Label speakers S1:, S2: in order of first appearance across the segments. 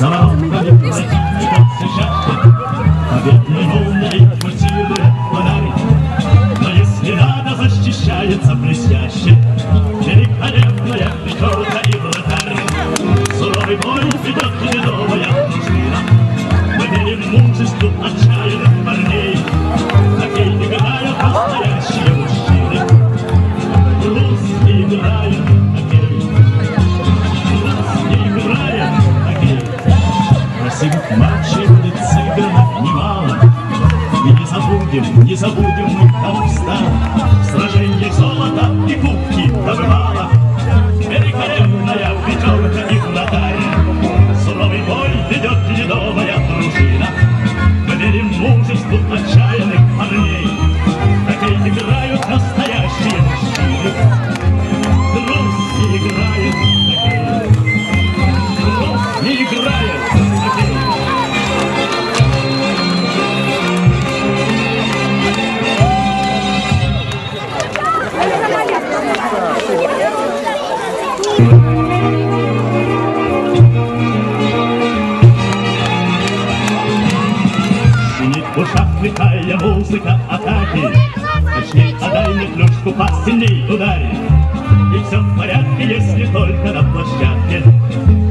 S1: Não, não, não. Музыка атаки Точней, отдай мне клюшку, посильней ударь И все в порядке, если только на площадке.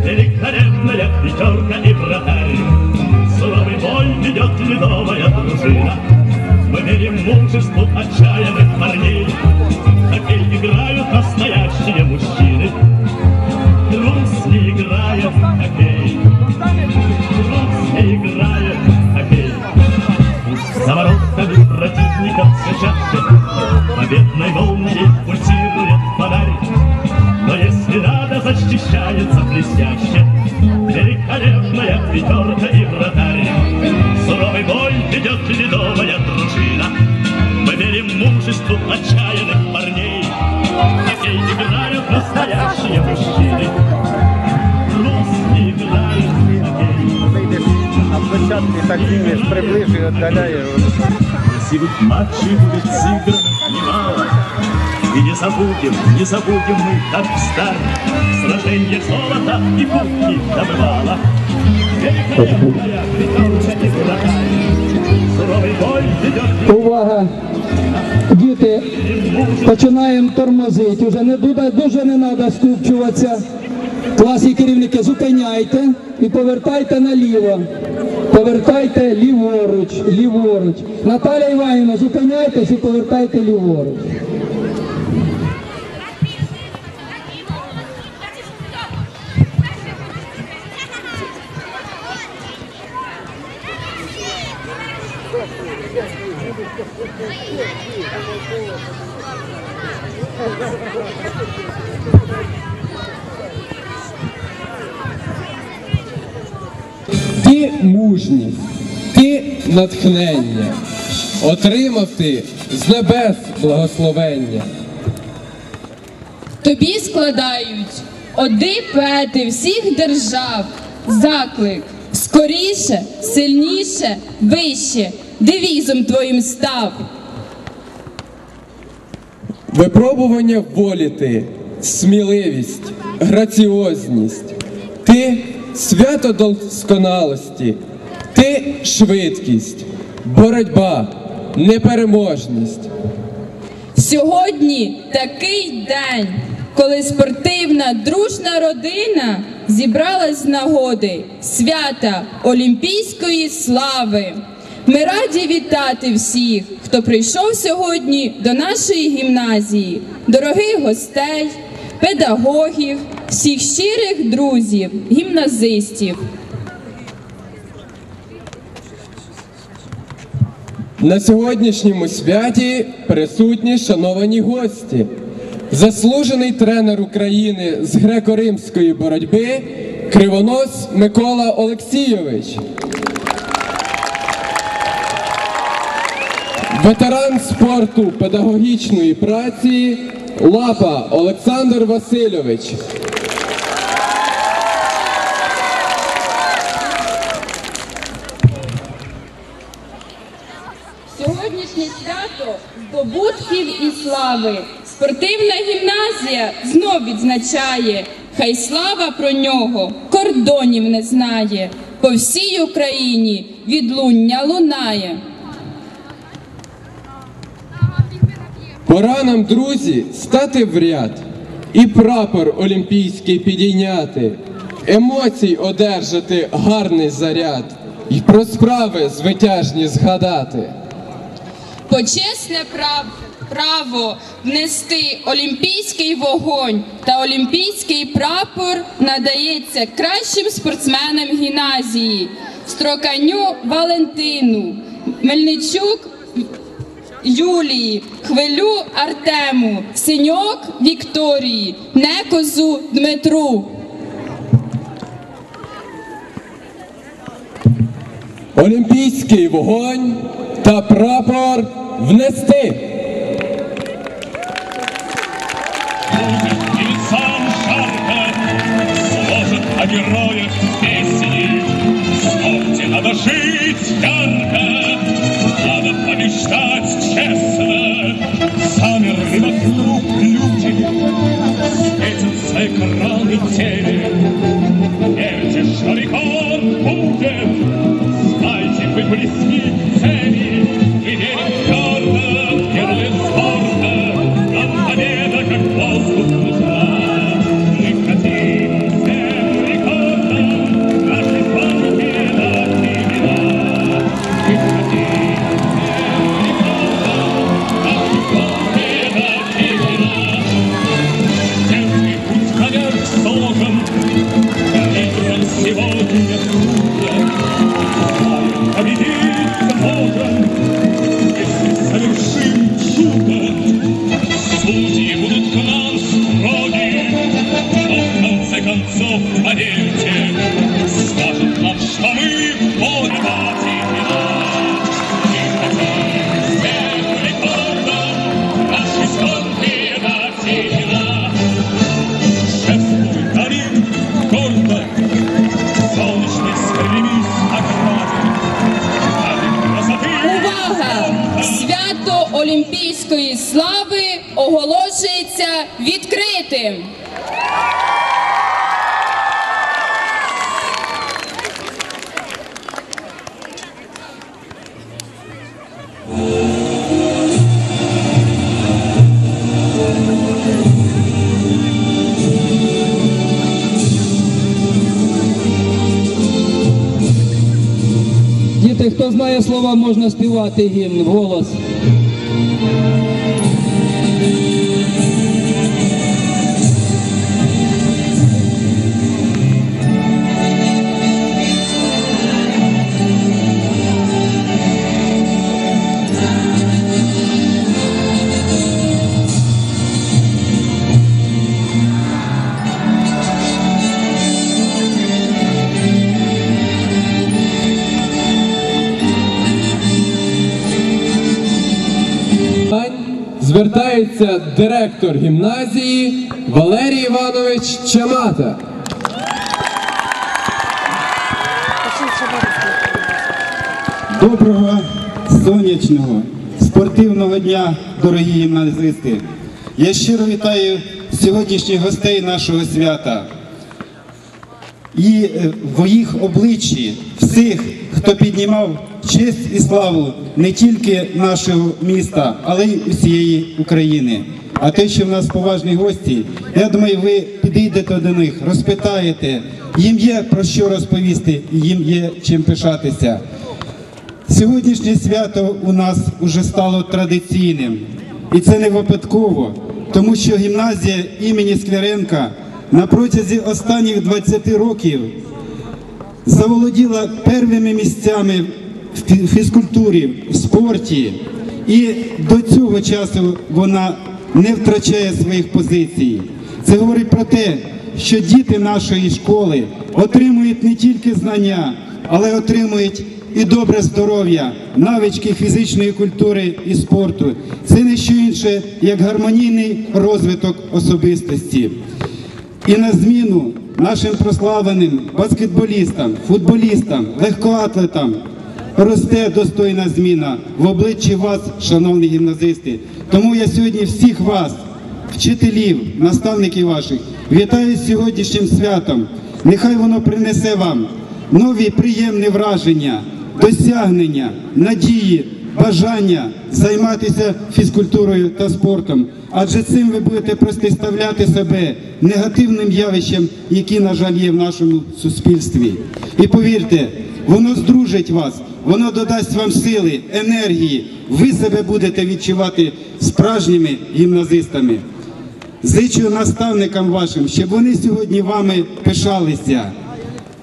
S1: Великолепная пятерка и вратарь. Суровый бой ведет ледовая дружина. Мы верим в мужеству отчаянных парней. Хоккей играют настоящие мужчины. Русские играют в хоккей
S2: на площадки, так знімеш, приближує, віддаляє.
S1: Красивых матчей будет сыграно немало. И не забудем, не забудем мы, как встать Сражение золота и кубки добывала Великолепная приколка и вратарь Суровый бой ведет
S3: Увага! Діти, починаємо тормозити. Уже не дуже, дуже не треба скупчуватися. Класні керівники, зупиняйте і повертайте наліво. Повертайте ліворуч, ліворуч. Наталя Іванівна, зупиняйтесь і повертайте ліворуч.
S4: Ти мужність, ти натхнення, отримав ти з небес благословення.
S5: Тобі складають оди поети всіх держав, заклик скоріше, сильніше, вище, девізом твоїм став.
S4: Випробування волі ти, сміливість, граціозність, ти свято досконалості, ти швидкість, боротьба, непереможність.
S5: Сьогодні такий день, коли спортивна дружна родина зібралась з нагоди свята Олімпійської слави. Ми раді вітати всіх, хто прийшов сьогодні до нашої гімназії, дорогих гостей, педагогів, всіх щирих друзів, гімназистів.
S4: На сьогоднішньому святі присутні шановані гості. Заслужений тренер України з греко-римської боротьби Кривонос Микола Олексійович. Ветеран спорту педагогічної праці Лапа Олександр Васильович.
S5: Здобутків і слави. Спортивна гімназія знов відзначає хай слава про нього кордонів не знає. По всій Україні відлуння лунає.
S4: Пора нам, друзі, стати в ряд і прапор олімпійський підійняти, емоцій одержати гарний заряд, і про справи звитяжні згадати.
S5: Почесне прав, право внести олімпійський вогонь та олімпійський прапор надається кращим спортсменам гімназії Строканю Валентину, Мельничук Юлії, Хвилю Артему, Синьок Вікторії, Некозу Дмитру.
S4: Олімпійський вогонь та прапор внести.
S6: Героях песни. Спорте надо жить ярко, надо побеждать честно. Замерли вокруг люди, светятся экраны тени.
S5: Увага! Свято Олімпійської слави оголошується відкритим.
S3: Хто знає слова, можна співати гімн голос.
S4: Звертається директор гімназії Валерій Іванович Чамата.
S7: Доброго сонячного спортивного дня, дорогі гімназисти! Я щиро вітаю сьогоднішніх гостей нашого свята і в їх обличчі всіх, хто піднімав честь і славу не тільки нашого міста, але й усієї України. А те, що в нас поважні гості, я думаю, ви підійдете до них, розпитаєте. Їм є про що розповісти, їм є чим пишатися. Сьогоднішнє свято у нас уже стало традиційним. І це не випадково, тому що гімназія імені Скляренка на протязі останніх 20 років заволоділа первими місцями в фізкультурі, в спорті. І до цього часу вона не втрачає своїх позицій. Це говорить про те, що діти нашої школи отримують не тільки знання, але отримують і добре здоров'я, навички фізичної культури і спорту. Це не що інше, як гармонійний розвиток особистості. І на зміну нашим прославленим баскетболістам, футболістам, легкоатлетам росте достойна зміна в обличчі вас, шановні гімназисти. Тому я сьогодні всіх вас, вчителів, наставників ваших, Вітаю з сьогоднішнім святом. Нехай воно принесе вам нові приємні враження, досягнення, надії, бажання займатися фізкультурою та спортом. Адже цим ви будете протиставляти себе негативним явищам, які, на жаль, є в нашому суспільстві. І повірте, воно здружить вас, воно додасть вам сили, енергії. Ви себе будете відчувати справжніми гімназистами. Зичу наставникам вашим, щоб вони сьогодні вами пишалися.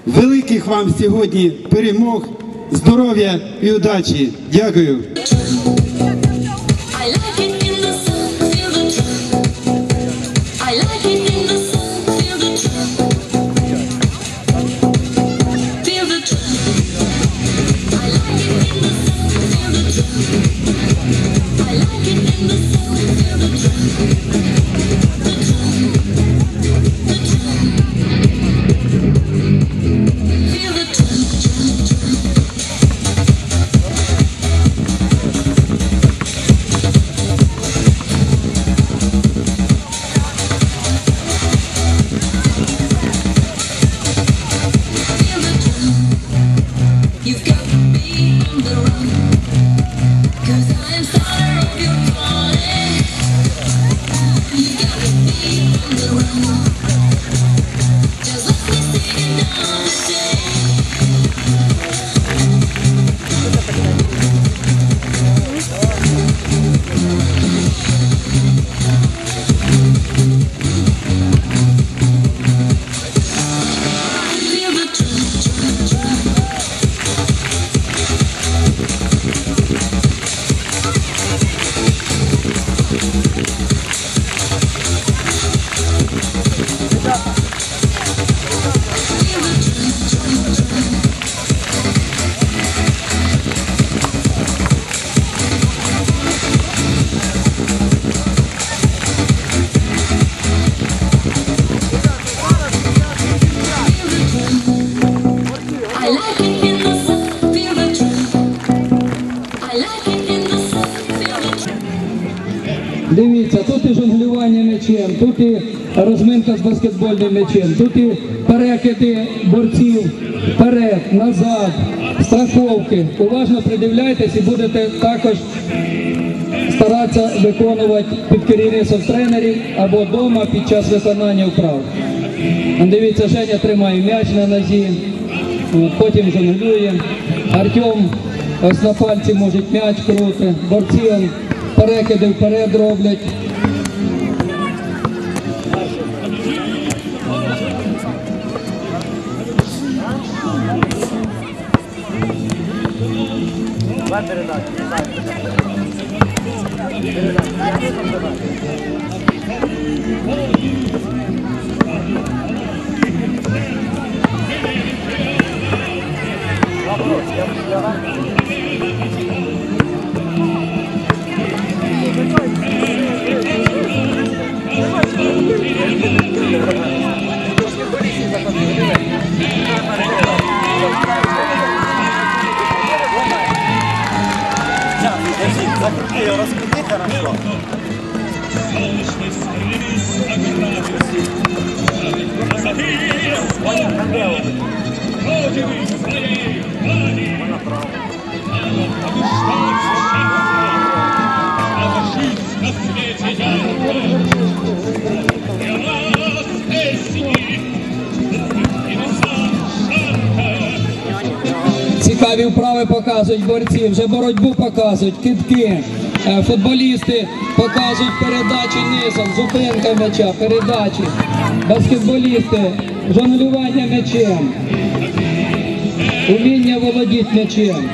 S7: Великих вам сьогодні перемог, здоров'я і удачі. Дякую.
S8: Thank you.
S3: Дивіться, тут і жонглювання м'ячем, тут і розминка з баскетбольним м'ячем, тут і перекиди борців вперед, назад, страховки. Уважно придивляйтесь і будете також старатися виконувати під керівництвом тренерів або вдома під час виконання вправ. Дивіться, Женя тримає м'яч на нозі, потім жонглює. Артем ось на пальці може м'яч крути, борці перекиди вперед роблять. Подожди, закрути
S6: ее, раскрути хорошо. Родины своей а жизнь на свете.
S3: Цікаві вправи показують борці, вже боротьбу показують, кидки. Е, Футболісти показують передачі низом, зупинка м'яча, передачі. Баскетболісти, жонглювання м'ячем. Уміння володіти м'ячем.